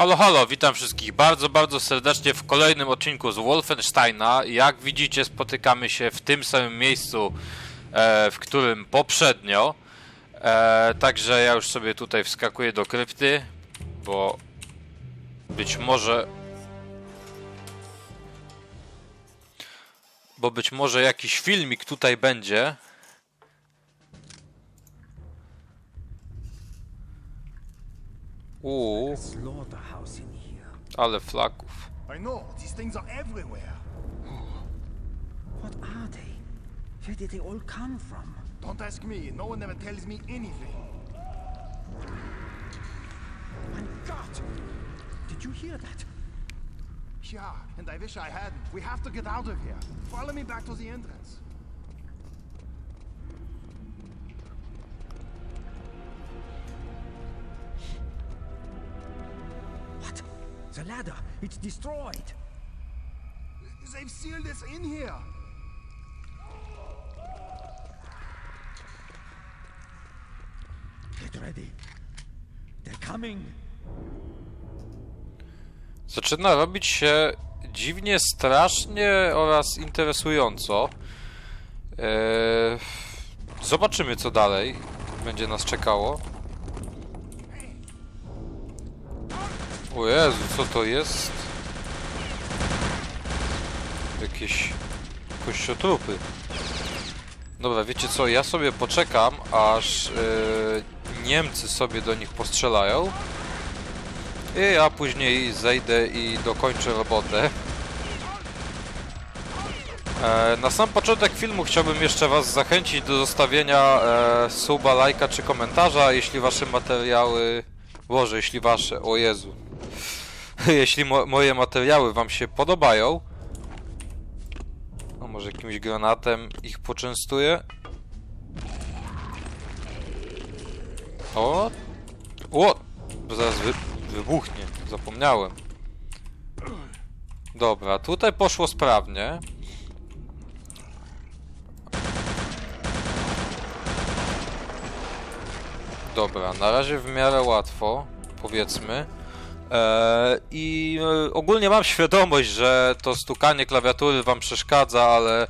Halo, halo, witam wszystkich bardzo, bardzo serdecznie w kolejnym odcinku z Wolfensteina. Jak widzicie, spotykamy się w tym samym miejscu, e, w którym poprzednio. E, także ja już sobie tutaj wskakuję do krypty, bo być może. Bo być może jakiś filmik tutaj będzie. Uuu, Slaughterhouse in here. ale flaków. I know, these things are everywhere. What are they? Where did they all come from? Don't ask me, no one ever tells me anything. My God! Did you hear that? Yeah, and I wish I hadn't. We have to get out of here. Follow me back to the entrance. The ladder! It's destroyed! They've sealed us in here. Get ready. They're coming! Zaczyna robić się dziwnie, strasznie oraz interesująco. Eee, zobaczymy, co dalej będzie nas czekało. O Jezu, co to jest? Jakieś kościotrupy. Dobra, wiecie co, ja sobie poczekam, aż e, Niemcy sobie do nich postrzelają. I ja później zejdę i dokończę robotę. E, na sam początek filmu chciałbym jeszcze Was zachęcić do zostawienia e, suba, lajka czy komentarza, jeśli Wasze materiały... Boże, jeśli Wasze... O Jezu. jeśli mo moje materiały Wam się podobają. No może jakimś granatem ich poczęstuję. O! O! Zaraz wy wybuchnie. Zapomniałem. Dobra, tutaj poszło sprawnie. Dobra, na razie w miarę łatwo, powiedzmy. Eee, I e, ogólnie mam świadomość, że to stukanie klawiatury wam przeszkadza, ale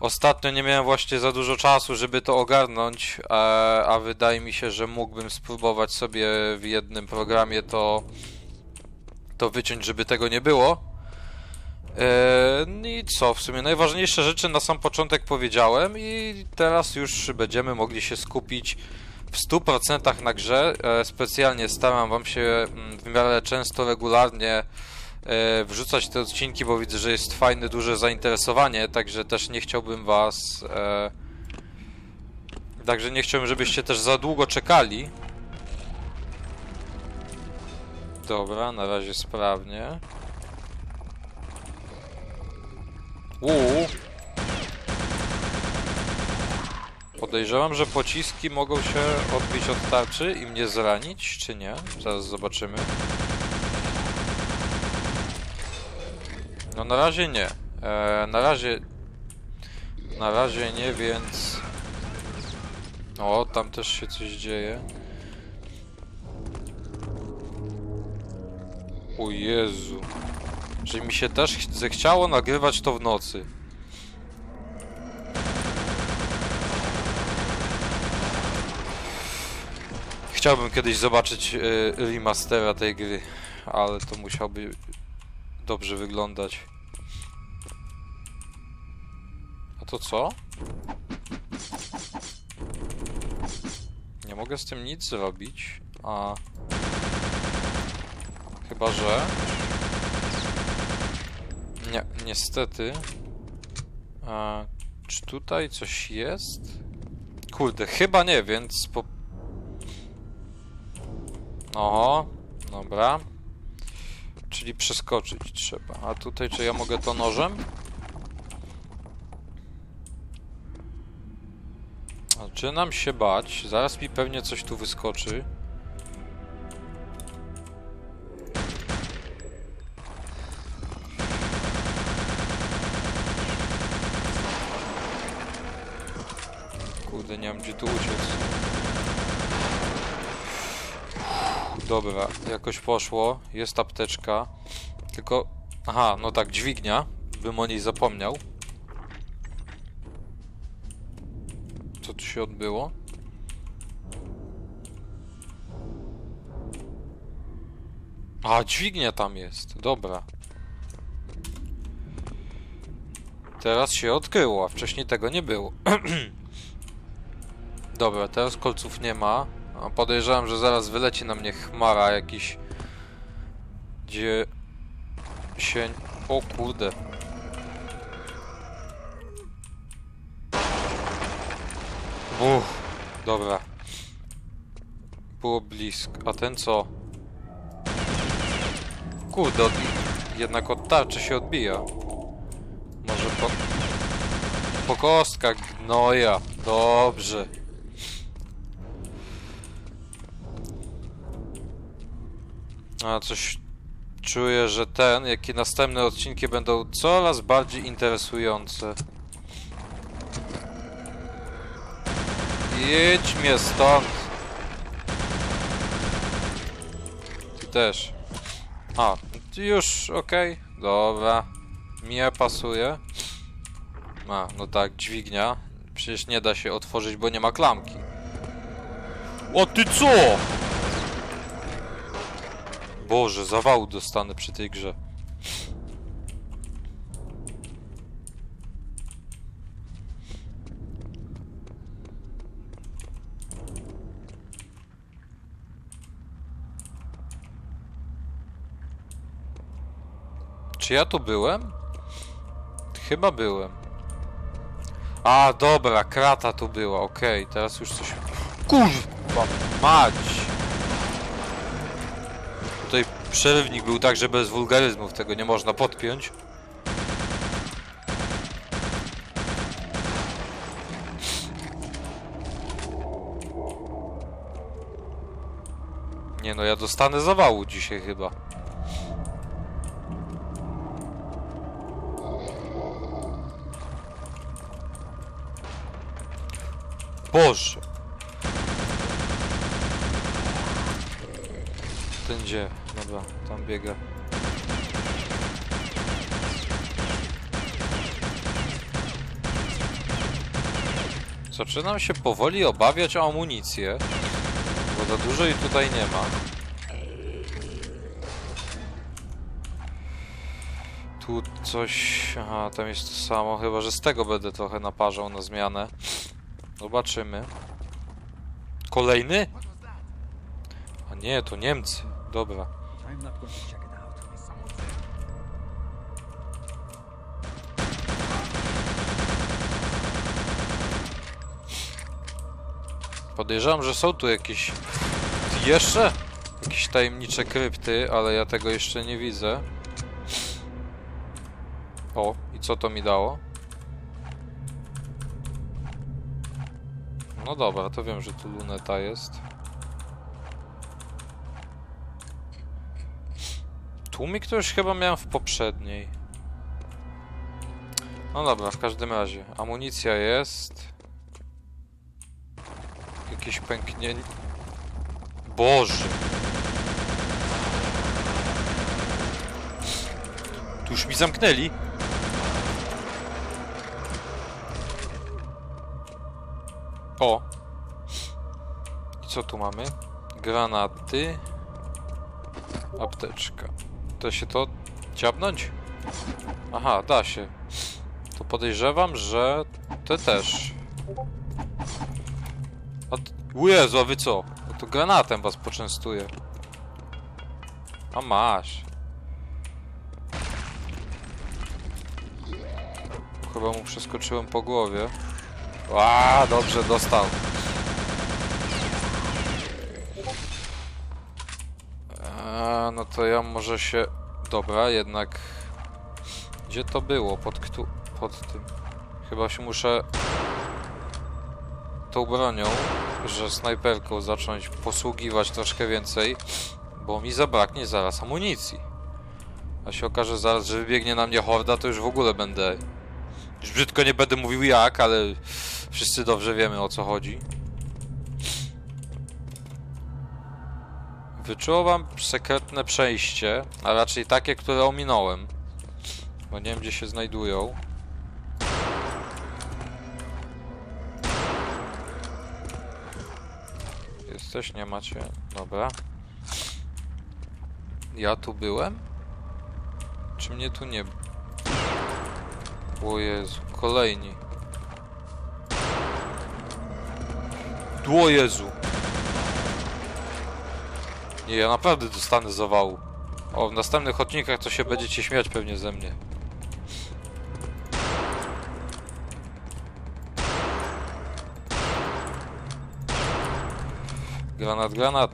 ostatnio nie miałem właśnie za dużo czasu, żeby to ogarnąć, e, a wydaje mi się, że mógłbym spróbować sobie w jednym programie to, to wyciąć, żeby tego nie było. Eee, I co, w sumie najważniejsze rzeczy na sam początek powiedziałem i teraz już będziemy mogli się skupić w 100% na grze. E, specjalnie staram wam się mm, w miarę często, regularnie e, wrzucać te odcinki, bo widzę, że jest fajne, duże zainteresowanie, także też nie chciałbym was... E, także nie chciałbym, żebyście też za długo czekali. Dobra, na razie sprawnie. Uuu. Podejrzewam, że pociski mogą się odbić od tarczy i mnie zranić, czy nie? Zaraz zobaczymy. No na razie nie. E, na razie... Na razie nie, więc... O, tam też się coś dzieje. O Jezu. Że mi się też ch- zechciało nagrywać to w nocy. Chciałbym kiedyś zobaczyć y, remastera tej gry, ale to musiałby dobrze wyglądać. A to co? Nie mogę z tym nic zrobić, a... Chyba, że... Nie, niestety. A, czy tutaj coś jest? Kurde, chyba nie, więc po... Oho, dobra. Czyli przeskoczyć trzeba. A tutaj czy ja mogę to nożem? Zaczynam się bać. Zaraz mi pewnie coś tu wyskoczy. Kurde, nie mam gdzie tu uciec. Dobra, jakoś poszło. Jest apteczka. Tylko... Aha, no tak, dźwignia. Bym o niej zapomniał. Co tu się odbyło? A, dźwignia tam jest. Dobra. Teraz się odkryło, a wcześniej tego nie było. Dobra, teraz kolców nie ma. Podejrzewam, że zaraz wyleci na mnie chmara jakiś... Gdzie... się... O kurde. Uff, dobra. Było blisko. A ten co? Kurde, od... jednak od tarczy się odbija. Może po... Po kostkach gnoja. Dobrze. A coś czuję, że ten, jak i następne odcinki będą coraz bardziej interesujące. Jedź mnie stąd. Ty też. A, już, okej, dobra. Mnie pasuje. A, no tak, dźwignia. Przecież nie da się otworzyć, bo nie ma klamki. O ty co? Boże, zawału dostanę przy tej grze. Czy ja tu byłem? Chyba byłem. A, dobra, krata tu była, okej, teraz już coś... Kurwa, mać! Przerywnik był tak, że bez wulgaryzmów tego nie można podpiąć. Nie no, ja dostanę zawału dzisiaj chyba. Boże! Ten gdzie? Dobra, tam biega. Zaczynam się powoli obawiać o amunicję, bo za dużo jej tutaj nie ma. Tu coś... Aha, tam jest to samo, chyba że z tego będę trochę naparzał na zmianę. Zobaczymy. Kolejny? A nie, to Niemcy. Dobra. I'm not going to check it out. Podejrzewam, że są tu jakieś... Jeszcze? Jakieś tajemnicze krypty, ale ja tego jeszcze nie widzę. O, i co to mi dało? No dobra, to wiem, że tu luneta jest. Tłumik to już chyba miałem w poprzedniej. No dobra, w każdym razie. Amunicja jest. Jakieś pęknięcie. Boże! Tu już mi zamknęli. O! I co tu mamy? Granaty. Apteczka. Da się to dziabnąć? Aha, da się. To podejrzewam, że te też. A Jezu, a wy co? No to granatem was poczęstuję. A masz. Chyba mu przeskoczyłem po głowie. A, dobrze, dostał. A, no to ja może się... Dobra, jednak... Gdzie to było? Pod ktu... Pod tym... Chyba się muszę... Tą bronią, że snajperką zacząć posługiwać troszkę więcej, bo mi zabraknie zaraz amunicji. A się okaże zaraz, że wybiegnie na mnie horda, to już w ogóle będę... Już brzydko nie będę mówił jak, ale wszyscy dobrze wiemy o co chodzi. Wyczuwam sekretne przejście, a raczej takie, które ominąłem. Bo nie wiem, gdzie się znajdują. Jesteś? Nie macie. Dobra. Ja tu byłem? Czy mnie tu nie... O Jezu, kolejni. O Jezu. Nie, ja naprawdę dostanę zawału. O, w następnych odcinkach to się będziecie śmiać pewnie ze mnie. Granat, granat.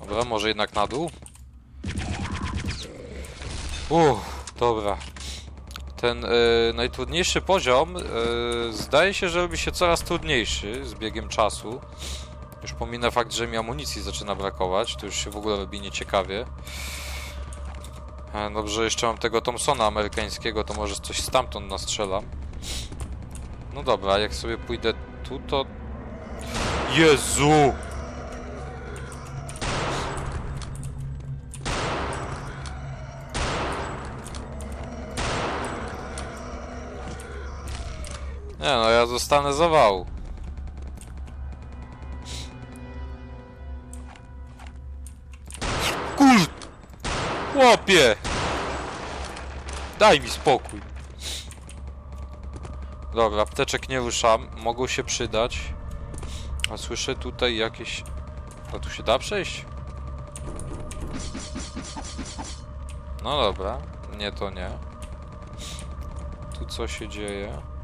Dobra, może jednak na dół? Uff, dobra. Ten e, najtrudniejszy poziom e, zdaje się, że robi się coraz trudniejszy z biegiem czasu. Już pominę fakt, że mi amunicji zaczyna brakować, to już się w ogóle robi nieciekawie. E, Dobrze, jeszcze mam tego Thompsona amerykańskiego, to może coś stamtąd nastrzelam. No dobra, jak sobie pójdę tu, to... Jezu! Nie no, ja zostanę zawału. Kur... Chłopie! Daj mi spokój. Dobra, apteczek nie ruszam. Mogą się przydać. A słyszę tutaj jakieś... A tu się da przejść? No dobra. Nie, to nie. Tu co się dzieje?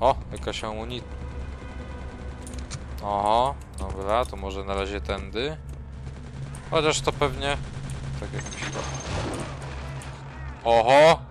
O, jakaś amunicja. Oho, dobra, to może na razie tędy. Chociaż to pewnie... Tak jak myślę. Oho!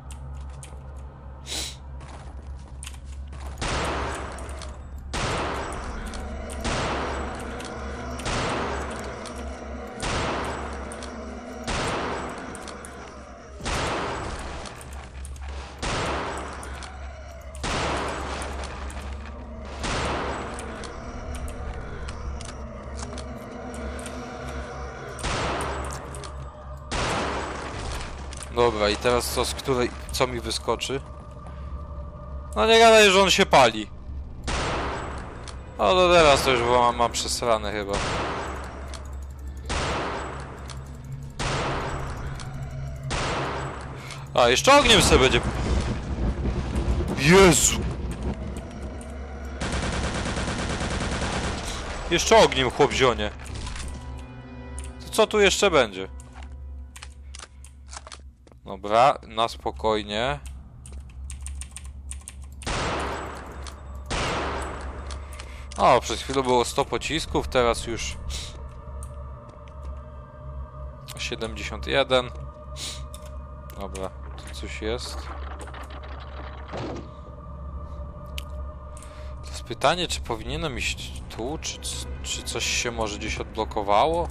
Dobra, i teraz co, z której... co mi wyskoczy? No nie gadaj, że on się pali. No to teraz to już mam, mam przesrane chyba. A, jeszcze ogniem sobie będzie... Jezu! Jeszcze ogniem chłop zionie. To co tu jeszcze będzie? Dobra, na spokojnie. O, przez chwilę było 100 pocisków, teraz już 71. Dobra, tu coś jest. To jest pytanie, czy powinienem iść tu, czy, czy coś się może gdzieś odblokowało?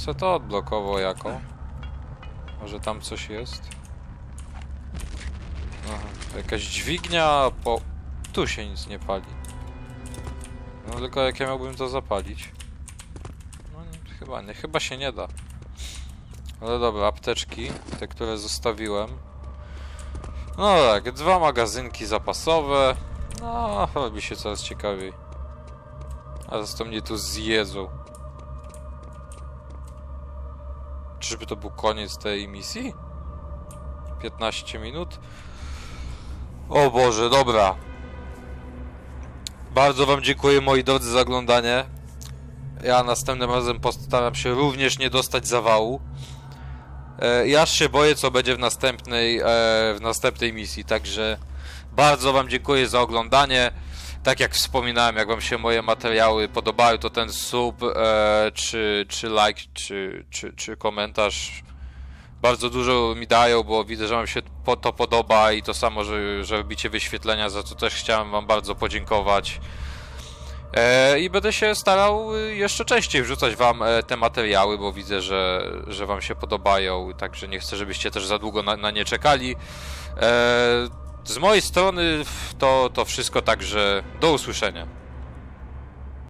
Sobie to odblokował jako. Może tam coś jest? Aha, jakaś dźwignia, po... Tu się nic nie pali. No tylko jak ja miałbym to zapalić? No nie, chyba nie, chyba się nie da. Ale dobra, apteczki, te które zostawiłem. No tak, dwa magazynki zapasowe. No, robi się coraz ciekawiej. A to mnie tu zjedzą. Czyżby to był koniec tej misji? 15 minut? O Boże, dobra. Bardzo wam dziękuję moi drodzy za oglądanie. Ja następnym razem postaram się również nie dostać zawału. E, ja się boję co będzie w następnej, e, w następnej misji, także bardzo wam dziękuję za oglądanie. Tak jak wspominałem, jak wam się moje materiały podobały, to ten sub, e, czy, czy like, czy, czy, czy komentarz bardzo dużo mi dają, bo widzę, że wam się to podoba i to samo, że, że robicie wyświetlenia, za co też chciałem wam bardzo podziękować. E, I będę się starał y, jeszcze częściej wrzucać wam e, te materiały, bo widzę, że, że wam się podobają, także nie chcę, żebyście też za długo na, na nie czekali. E, z mojej strony to, to wszystko, także do usłyszenia.